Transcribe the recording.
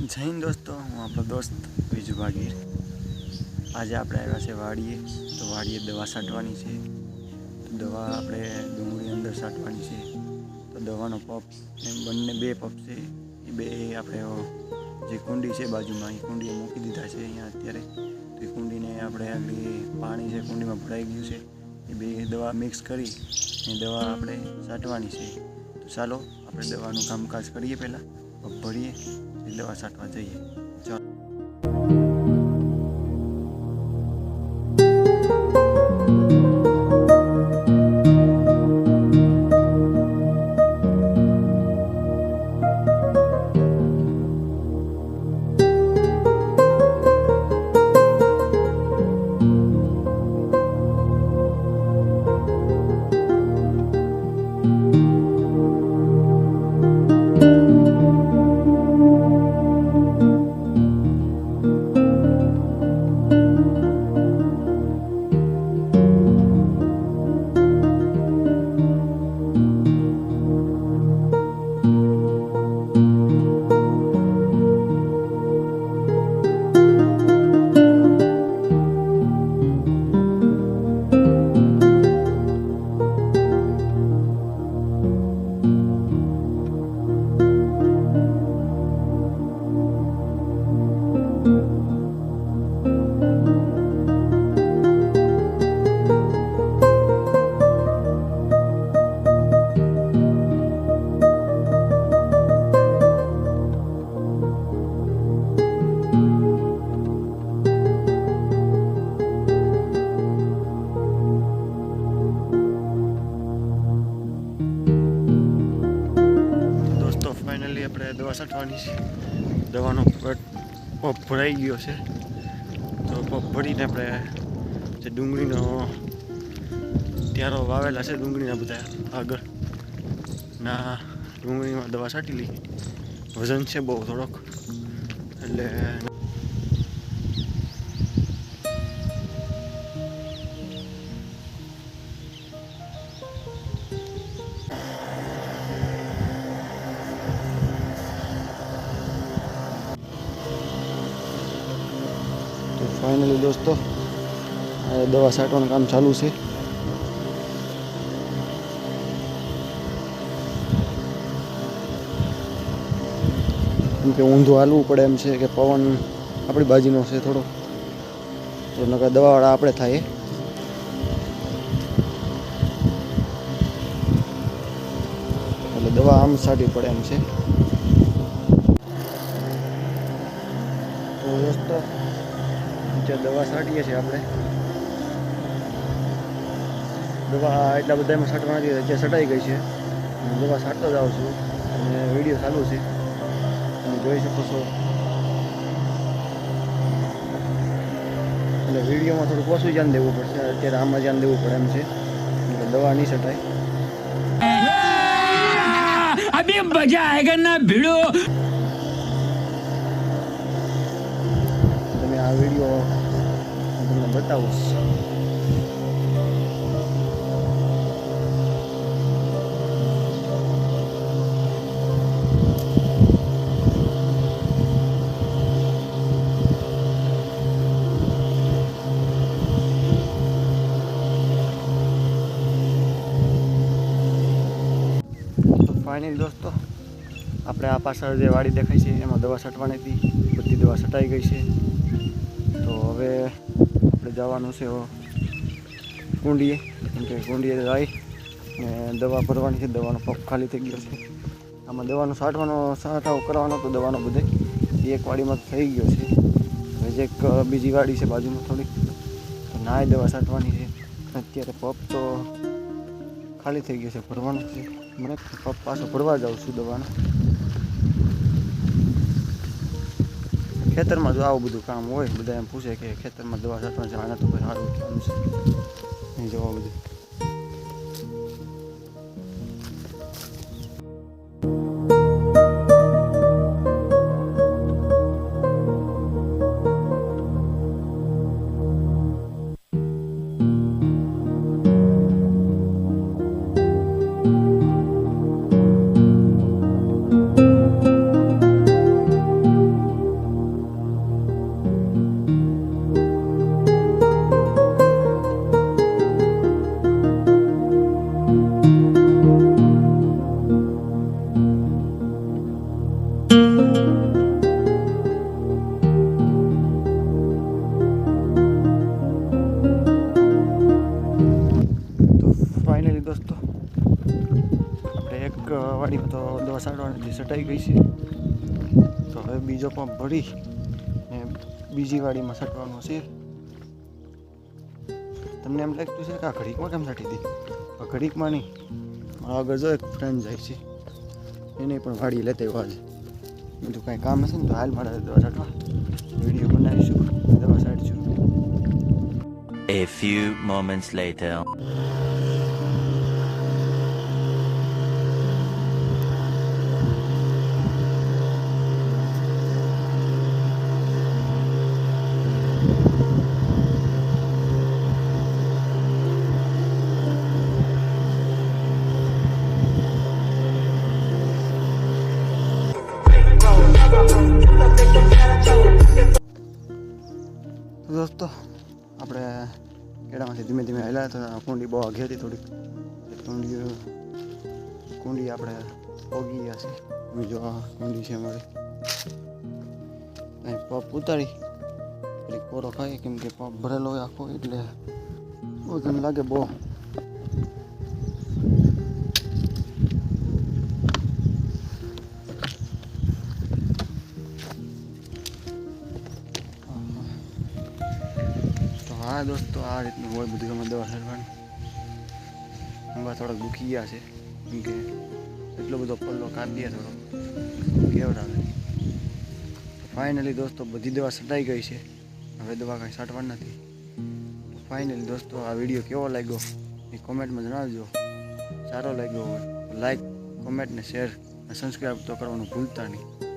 જય હિન્દ દોસ્તો, હું આપણો દોસ્ત બીજું ભાગીર. આજે આપણે આવ્યા છે વાડીએ, તો વાડીએ દવા છાંટવાની છે. તો દવા આપણે ડુંગળી અંદર છાંટવાની છે. તો દવાનો પપ, એમ બંને બે પપ છે. એ બે આપણે જે કુંડી છે બાજુમાં, એ કુંડીએ મૂકી દીધા છે અહીંયા અત્યારે. તો એ કુંડીને આપણે આગળ પાણી છે, કુંડીમાં ભરાઈ ગયું છે. એ બે દવા મિક્સ કરી, એ દવા આપણે છાંટવાની છે. તો ચાલો, આપણે દવાનું કામકાજ કરીએ પહેલાં. ભરીએ લેવા સાટવા જઈએ. છાંટવાની છે. દવાનો પપ ભરાઈ ગયો છે. તો પપ ભરીને આપણે જે ડુંગળીનો ત્યારો વાવેલા છે ડુંગળીના બધા આગળ. ના, ડુંગળીમાં દવા છાંટી લઈ વજન છે બહુ થોડોક. એટલે ફાઇનલી દોસ્તો દવા છાંટવાનું કામ ચાલુ છે. કેમ કે ઊંધું હાલવું પડે એમ છે કે પવન આપણી બાજુનો છે થોડો. તો નકર દવાવાળા આપણે થાય એટલે દવા આમ છાંટવી પડે એમ છે. તો દોસ્તો જે દવા છાંટીએ છીએ આપણે. દવા એટલા બધામાં છાંટવા નથી અત્યારે છટાઈ ગઈ છે. દવા છાંટતો જ આવું છું અને વીડિયો ચાલુ છે. તમે જોઈ શકો છો. એટલે વિડીયોમાં થોડુંક ઓછું ધ્યાન દેવું પડશે અત્યારે આમાં ધ્યાન દેવું પડે એમ છે. એટલે દવા નહીં છટાય. અભી મજા આયેગા ભીડો? તમે આ વીડિયો તમને બતાવું. તો ફાઇનલ દોસ્તો, આપણે આ પાછળ જે વાડી દેખાય છે, એમાં દવા છટવાની હતી બધી દવા છટાઈ ગઈ છે. તો હવે આપણે જવાનું છે કુંડીએ. કેમ કે કુંડીએ જાય ને દવા ભરવાની છે, દવાનો પગ ખાલી થઈ ગયો છે. આમાં દવાનો સાઠવાનો છાંટાવ કરવાનો તો દવાનો બધે એક વાડીમાં થઈ ગયો છે. હવે જે એક બીજી વાડી છે બાજુમાં થોડીક, તો નાય દવા છાંટવાની છે. અત્યારે પપ તો ખાલી થઈ ગયો છે, ભરવાનો છે. મને પપ પાછો ભરવા જાઉં છું દવાનો. ખેતરમાં જો આવું બધું કામ હોય, બધા એમ પૂછે કે ખેતરમાં દવા છાંટવાની છે તો કોઈ સારું કામ છે. જોવા બધું દવા છાંટવાની સટાઈ ગઈ છે. તો હવે બીજો પંપ ભરી ને બીજી વાડીમાં સટવાનો છે. તમને એમ લાગતું છે કે આ ઘડીકમાં કેમ સાટી હતી? આ ઘડીકમાં નહીં. મારા આગળ જો એક ફ્રેન્ડ જાય છે. એને પણ વાડી લેતા એવા છે બીજું કાંઈ કામ હશે ને તો હાલ મારે દવા છાંટવા વીડિયો બનાવીશું. દવા છાંટશું A few moments later. તો આપણે કેળામાંથી ધીમે ધીમે હેલા તો કુંડી બહુ આઘી હતી થોડીક કુંડી કુંડી આપણે ઓગી ગયા છે બીજો આ કુંડી છે અમારી. પપ ઉતારી એટલે કોરો ખાઈએ કેમ કે પપ ભરેલો હોય આખો એટલે વજન લાગે બહુ. હા દોસ્તો, આ રીતનું હોય બધું અમે દવા છાંટવાની હમણાં થોડાક દુખી ગયા છે. કેમ કે એટલો બધો પલ્લો કાઢી દે થોડો. કેવડાવે. ફાઇનલી દોસ્તો બધી દવા છટાઈ ગઈ છે. હવે દવા કાંઈ છાંટવાની નથી. ફાઇનલી દોસ્તો આ વીડિયો કેવો લાગ્યો એ કોમેન્ટમાં જણાવજો. સારો લાગ્યો હોય લાઈક કોમેન્ટ ને શેર અને સબસ્ક્રાઈબ તો કરવાનું ભૂલતા નહીં.